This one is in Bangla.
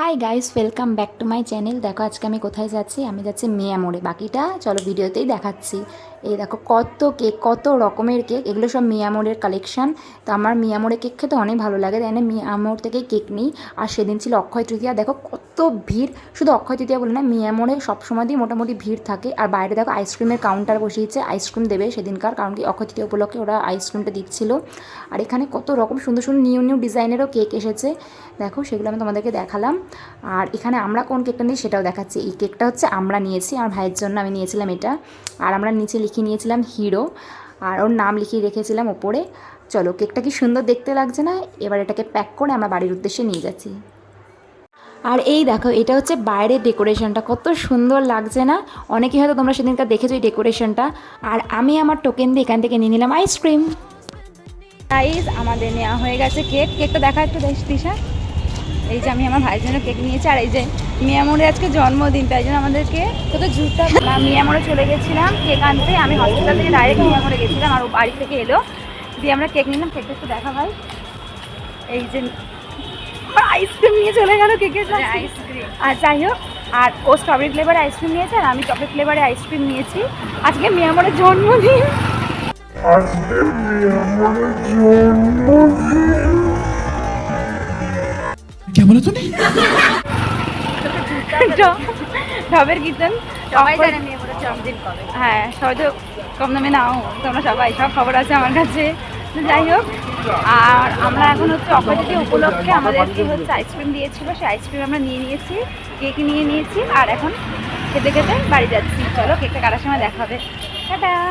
Hi guys welcome back to my channel দেখো, আজকে আমি কোথায় যাচ্ছি? আমি যাচ্ছি মেয়া মোড়ে বাকিটা চলো ভিডিওতেই দেখাচ্ছি। এই দেখো, কত কেক, কত রকমের কেক। এগুলো সব মিয়ামোড়ের কালেকশান তো আমার মিয়ামোড়ে কেক খেতে অনেক ভালো লাগে। তাই না মিয়ামোড় থেকে কেক নিই। আর সেদিন ছিল অক্ষয় তৃতীয়া। দেখো, কত ভিড়, শুধু অক্ষয় তৃতীয়া বলে না মিয়ামোড়ে সবসময় দিয়ে মোটামুটি ভিড় থাকে। আর বাইরে দেখো আইসক্রিমের কাউন্টার বসিয়েছে আইসক্রিম দেবে সেদিনকার, কারণ কি অক্ষয় তৃতীয়া উপলক্ষে ওরা আইসক্রিমটা দিচ্ছিল। আর এখানে কত রকম সুন্দর সুন্দর নিউ নিউ ডিজাইনেরও কেক এসেছে। দেখো, সেগুলো আমি তোমাদেরকে দেখালাম। আর এখানে আমরা কোন কেকটা নিই সেটাও দেখাচ্ছি। এই কেকটা হচ্ছে আমরা নিয়েছি, আমার ভাইয়ের জন্য আমি নিয়েছিলাম এটা। আর আমরা নিচে লিখে নিয়েছিলাম হিরো আর ওর নাম লিখিয়ে রেখেছিলাম ওপরে। চলো কেকটা কি সুন্দর দেখতে লাগছে না? এবার এটাকে প্যাক করে আমরা বাড়ির উদ্দেশ্যে নিয়ে যাচ্ছি। আর এই দেখো, এটা হচ্ছে বাইরের ডেকোরেশনটা। কত সুন্দর লাগছে না? অনেকেই হয়তো তোমরা সেদিনকার দেখেছ এই ডেকোরেশনটা। আর আমি আমার টোকেন দিয়ে এখান থেকে নিয়ে নিলাম আইসক্রিম। গাইজ আমাদের নেওয়া হয়ে গেছে কেক। কেকটা দেখা একটু দেখ দিশা। এই যে আমি আমার ভাইয়ের জন্য কেক নিয়েছি, আর এই যে মিয়ামোড়ে আজকে জন্মদিন, তাই জন্য আমাদেরকে তোকে জুতা না মিয়ামোড়ে চলে গেছিলাম কেক আনতে। আমি হসপিটাল থেকে ডাইরেক্ট মিয়ামোড়ে গেছিলাম, আর বাড়ি থেকে এলো। দিয়ে আমরা কেক নিলাম, কেকটা একটু দেখা ভাই এই যে আইসক্রিম। নিয়ে চলে গেল কেকের আইসক্রিম আর যাই হোক আর ও স্ট্রবেরি ফ্লেভারে আইসক্রিম নিয়েছে আর আমি চকলেট ফ্লেভারে আইসক্রিম নিয়েছি। আজকে মিয়ামরের জন্মদিন। ঢবের কিচেন হ্যাঁ সবাই তো কম দামে নাও তোমরা সবাই সব খবর আছে আমার কাছে। তো যাই হোক, আর আমরা এখন হচ্ছে অপারেটি উপলক্ষে আমাদেরকে হচ্ছে আইসক্রিম দিয়েছিল, সেই আইসক্রিম আমরা নিয়ে নিয়েছি কেক নিয়ে নিয়েছি, আর এখন খেতে খেতে বাড়ি যাচ্ছি। চলো কেকটা কাটার সময় দেখাবে হ্যাঁ